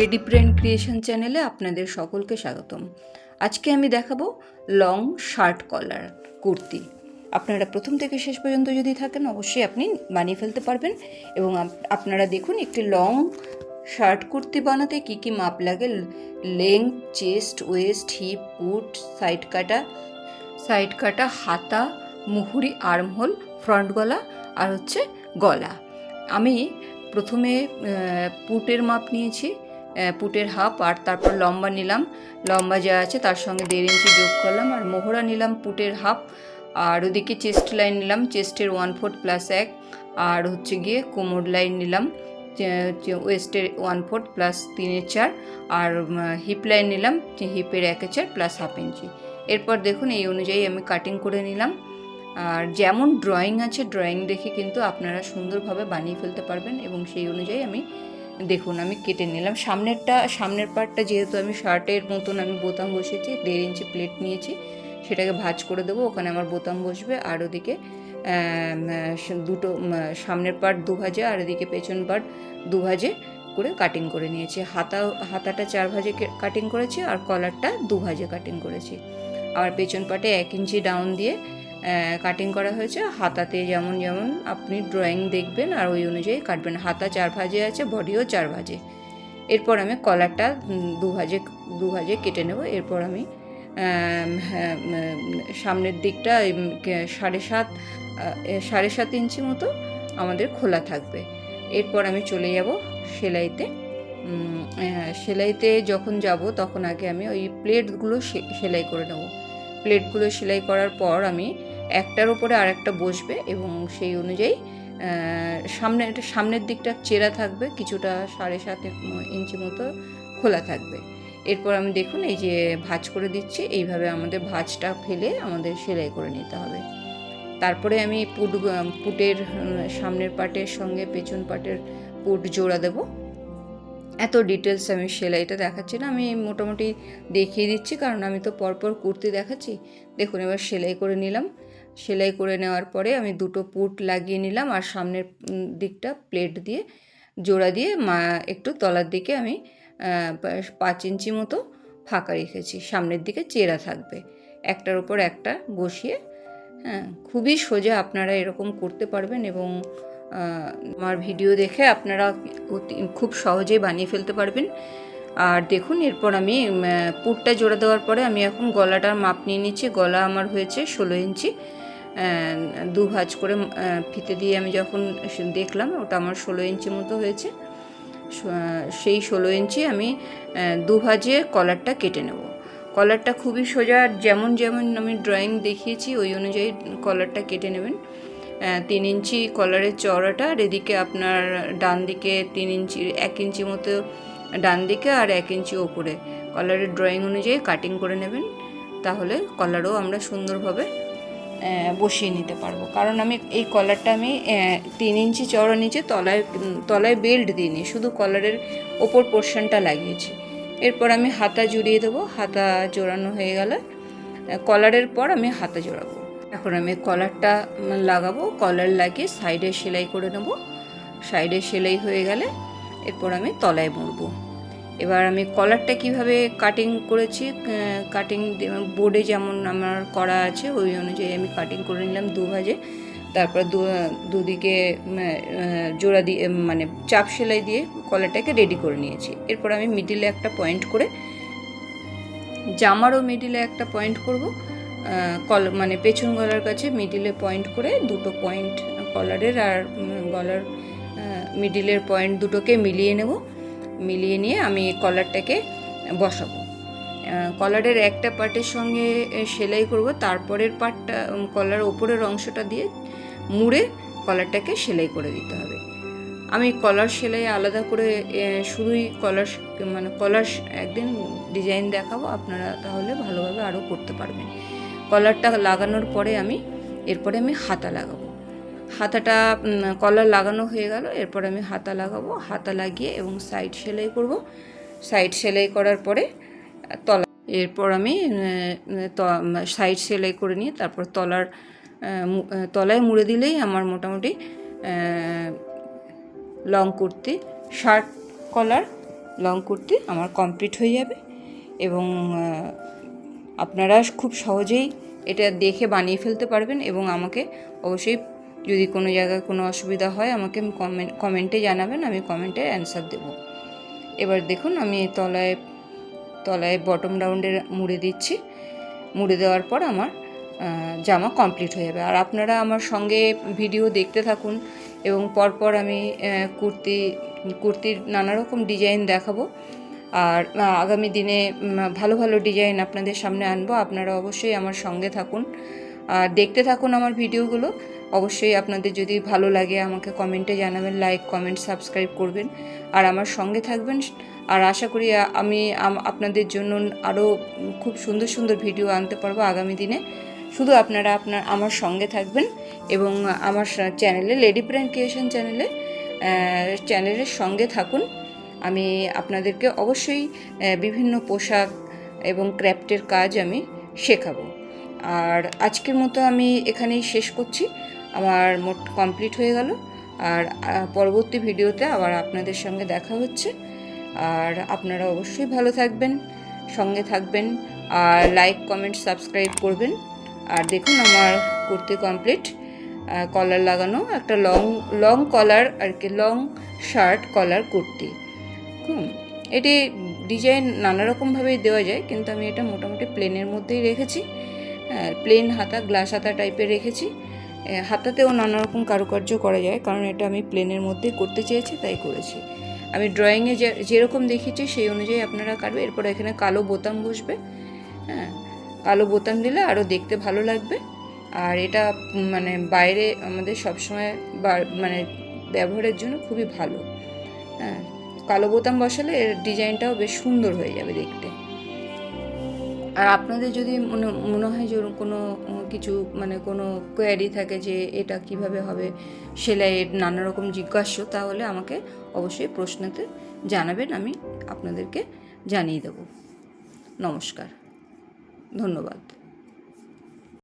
Lady brain creation চ্যানেলে আপনাদের সকলকে স্বাগতম। আজকে আমি দেখাবো লং শার্ট কলার কুর্তি। আপনারা প্রথম থেকে শেষ পর্যন্ত যদি থাকেন, অবশ্যই আপনি বানিয়ে ফেলতে পারবেন এবং আপনারা দেখুন একটি লং শার্ট কুর্তি বানাতে কি কি মাপ লাগে। লেংথ, চেস্ট, ওয়েস্ট, হিপ পুট সাইড কাটা সাইড কাটা, হাতা, মুহুরি, আর্মহোল, ফ্রন্ট গলা আর হচ্ছে গলা। আমি প্রথমে পুটের মাপ নিয়েছি। পুটের হাফ আর তারপর লম্বা নিলাম। লম্বা যা আছে তার সঙ্গে দেড় ইঞ্চি যোগ করলাম আর মোহরা নিলাম পুটের হাফ। আর ওদিকে চেস্ট লাইন নিলাম, চেস্টের ওয়ান ফোর্থ প্লাস এক। আর হচ্ছে গিয়ে কোমর লাইন নিলাম ওয়েস্টের ওয়ান ফোর্থ প্লাস তিনের চার। আর হিপ লাইন নিলাম হিপের একে চার প্লাস হাফ ইঞ্চি। এরপর দেখুন এই অনুযায়ী আমি কাটিং করে নিলাম। আর যেমন ড্রয়িং আছে ড্রয়িং দেখে কিন্তু আপনারা সুন্দরভাবে বানিয়ে ফেলতে পারবেন এবং সেই অনুযায়ী আমি দেখুন, আমি কেটে নিলাম। সামনেরটা, সামনের পার্টটা যেহেতু আমি শার্টের মতন আমি বোতাম বসেছি, দেড় ইঞ্চি প্লেট নিয়েছি, সেটাকে ভাজ করে দেবো, ওখানে আমার বোতাম বসবে। আর ওদিকে দুটো সামনের পার্ট দু ভাজে আর এদিকে পেছন পার্ট দু ভাজে করে কাটিং করে নিয়েছি। হাতা, হাতাটা চার ভাজে কাটিং করেছি, আর কলারটা দু ভাজে কাটিং করেছি। আর পেছন পাটে এক ইঞ্চি ডাউন দিয়ে কাটিং করা হয়েছে। হাতাতে যেমন যেমন আপনি ড্রয়িং দেখবেন আর ওই অনুযায়ী কাটবেন। হাতা চার ভাজে আছে বডিও চার ভাজে। এরপর আমি কলারটা দু ভাজে দু ভাজে কেটে নেব। এরপর আমি হ্যাঁ, সামনের দিকটা সাড়ে সাত সাড়ে সাত ইঞ্চি মতো আমাদের খোলা থাকবে। এরপর আমি চলে যাব সেলাইতে। সেলাইতে যখন যাব তখন আগে আমি ওই প্লেটগুলো সেলাই করে নেব। প্লেটগুলো সেলাই করার পর আমি একটার উপরে আর একটা বসবে এবং সেই অনুযায়ী সামনে সামনে সামনের দিকটা চেরা থাকবে, কিছুটা সাড়ে সাত ইঞ্চি মতো খোলা থাকবে। এরপর আমি দেখুন, এই যে ভাজ করে দিচ্ছি, এইভাবে আমাদের ভাজটা ফেলে আমাদের সেলাই করে নিতে হবে। তারপরে আমি পুট, পুটের সামনের পাটের সঙ্গে পেছন পাটের পুট জোড়া দেব। এত ডিটেলস আমি সেলাইটা দেখাচ্ছি না, আমি মোটামুটি দেখিয়ে দিচ্ছি, কারণ আমি তো পরপর কুর্তি দেখাচ্ছি। দেখুন, এবার সেলাই করে নিলাম। সেলাই করে নেওয়ার পরে আমি দুটো পুট লাগিয়ে নিলাম আর সামনের দিকটা প্লেট দিয়ে জোড়া দিয়ে মা, একটু তলার দিকে আমি পাঁচ ইঞ্চি মতো ফাঁকা রেখেছি। সামনের দিকে চেরা থাকবে। একটার উপর একটা বসিয়ে হ্যাঁ খুবই সোজা আপনারা এরকম করতে পারবেন এবং আমার ভিডিও দেখে আপনারা খুব সহজেই বানিয়ে ফেলতে পারবেন। আর দেখুন, এরপর আমি পুরটা জোড়া দেওয়ার পরে আমি এখন গলাটার মাপ নিয়ে নিচ্ছি। গলা আমার হয়েছে ষোলো ইঞ্চি। দু ভাঁজ করে ফিতে দিয়ে আমি যখন দেখলাম, ওটা আমার ষোলো ইঞ্চি মতো হয়েছে। সেই ষোলো ইঞ্চি আমি দু ভাজে কলারটা কেটে নেব। কলারটা খুবই সোজা যেমন যেমন আমি ড্রয়িং দেখিয়েছি, ওই অনুযায়ী কলারটা কেটে নেবেন। তিন ইঞ্চি কলারের চওড়াটা, আর এদিকে আপনার ডান দিকে তিন ইঞ্চি, এক ইঞ্চি মতো ডান দিকে আর এক ইঞ্চি ওপরে। কলারের ড্রয়িং অনুযায়ী কাটিং করে নেবেন, তাহলে কলারও আমরা সুন্দরভাবে বসিয়ে নিতে পারব। কারণ আমি এই কলারটা আমি তিন ইঞ্চি চওড়া নিচে তলায় তলায় বেল্ট দিইনি, শুধু কলারের ওপর পোর্শনটা লাগিয়েছি। এরপর আমি হাতা জুড়িয়ে দেবো, হাতা জোড়ানো হয়ে গেলে কলারের পর আমি হাতা জোড়াবো। এখন আমি কলারটা লাগাবো কলার লাগিয়ে সাইডে সেলাই করে নেব। সাইডে সেলাই হয়ে গেলে, এরপর আমি তলায় মুড়বো। এবার আমি কলারটা কীভাবে কাটিং করেছি কাটিং বোর্ডে যেমন আমার করা আছে, ওই অনুযায়ী আমি কাটিং করে নিলাম দু ভাজে তারপর দুদিকে জোড়া দিয়ে মানে চাপ সেলাই দিয়ে কলারটাকে রেডি করে নিয়েছি। এরপর আমি মিডিলে একটা পয়েন্ট করে, জামারও মিডিলে একটা পয়েন্ট করব কল মানে পেছন গলার কাছে মিডিলে পয়েন্ট করে দুটো পয়েন্ট কলারের আর গলার মিডিলের পয়েন্ট দুটোকে মিলিয়ে নেব। মিলিয়ে নিয়ে আমি কলারটাকে বসাবো। কলারের একটা পার্টের সঙ্গে সেলাই করব, তারপরের পার্টটা কলার ওপরের অংশটা দিয়ে মুড়ে কলারটাকে সেলাই করে দিতে হবে। আমি কলার সেলাই আলাদা করে শুধুই কলার মানে কলার একদিন ডিজাইন দেখাবো, আপনারা তাহলে ভালোভাবে আরও করতে পারবেন। কলারটা লাগানোর পরে আমি, এরপরে আমি হাতা লাগাবো। হাতাটা কলার লাগানো হয়ে গেল। এরপর আমি হাতা লাগাবো। হাতা লাগিয়ে এবং সাইড সেলাই করব। সাইড সেলাই করার পরে তলা এরপর আমি সাইড সেলাই করে নিয়ে তারপর তলার তলায় মুড়ে দিলেই আমার মোটামুটি long kurti shirt collar long kurti আমার কমপ্লিট হয়ে যাবে। এবং আপনারা খুব সহজেই এটা দেখে বানিয়ে ফেলতে পারবেন এবং আমাকে অবশ্যই যদি কোনো জায়গায় কোনো অসুবিধা হয়, আমাকে কমেন্ট কমেন্টে জানাবেন, আমি কমেন্টে অ্যান্সার দেব। এবার দেখুন, আমি তলায় তলায় বটম রাউন্ডের মুড়ে দিচ্ছি। মুড়ে দেওয়ার পর আমার জামা কমপ্লিট হয়ে যাবে। আর আপনারা আমার সঙ্গে ভিডিও দেখতে থাকুন এবং পরপর আমি কুর্তি, কুর্তির নানা রকম ডিজাইন দেখাবো। আর আগামী দিনে ভালো ভালো ডিজাইন আপনাদের সামনে আনব। আপনারা অবশ্যই আমার সঙ্গে থাকুন। আর দেখতে থাকুন আমার ভিডিওগুলো। অবশ্যই আপনাদের যদি ভালো লাগে, আমাকে কমেন্টে জানাবেন লাইক কমেন্ট সাবস্ক্রাইব করবেন। আর আমার সঙ্গে থাকবেন। আর আশা করি আমি আপনাদের জন্য আরও খুব সুন্দর সুন্দর ভিডিও আনতে পারব আগামী দিনে। শুধু আপনারা আপনার, আমার সঙ্গে থাকবেন এবং আমার চ্যানেলে লেডি প্র্যান্ড ক্রিয়েশন চ্যানেলে চ্যানেলের সঙ্গে থাকুন। আমি আপনাদেরকে অবশ্যই বিভিন্ন পোশাক এবং ক্র্যাফটের কাজ আমি শেখাবো। আর আজকের মতো আমি এখানেই শেষ করছি। আমার মোট কমপ্লিট হয়ে গেল। আর পরবর্তী ভিডিওতে আবার আপনাদের সঙ্গে দেখা হচ্ছে। আর আপনারা অবশ্যই ভালো থাকবেন, সঙ্গে থাকবেন। আর লাইক কমেন্ট সাবস্ক্রাইব করবেন। আর দেখুন আমার কুর্তি কমপ্লিট কলার লাগানো একটা লং লং কলার আর কি লং শার্ট কলার কুর্তি। হুম, এটি ডিজাইন নানা রকমভাবেই দেওয়া যায়, কিন্তু আমি এটা মোটামুটি প্লেনের মধ্যেই রেখেছি। প্লেন হাতা গ্লাস হাতা টাইপের রেখেছি। হাতাতেও নানা রকম কারুকার্য করা যায়, কারণ এটা আমি প্লেনের মধ্যে করতে চেয়েছি, তাই করেছি। আমি ড্রয়িংয়ে যেরকম দেখেছি সেই অনুযায়ী আপনারা কাটবে, এরপর এখানে কালো বোতাম বসবে। হ্যাঁ কালো বোতাম দিলে আরও দেখতে ভালো লাগবে। আর এটা মানে বাইরে আমাদের সবসময় মানে ব্যবহারের জন্য খুবই ভালো। হ্যাঁ কালো বোতাম বসালে এর ডিজাইনটাও বেশ সুন্দর হয়ে যাবে দেখতে। আর আপনাদের যদি মনে মনে হয় যে কোনো কিছু মানে কোনো কোয়ারি থাকে যে এটা কীভাবে হবে, সেলাইয়ের নানা রকম জিজ্ঞাস্য, তাহলে আমাকে অবশ্যই প্রশ্নতে জানাবেন, আমি আপনাদেরকে জানিয়ে দেব। নমস্কার। ধন্যবাদ।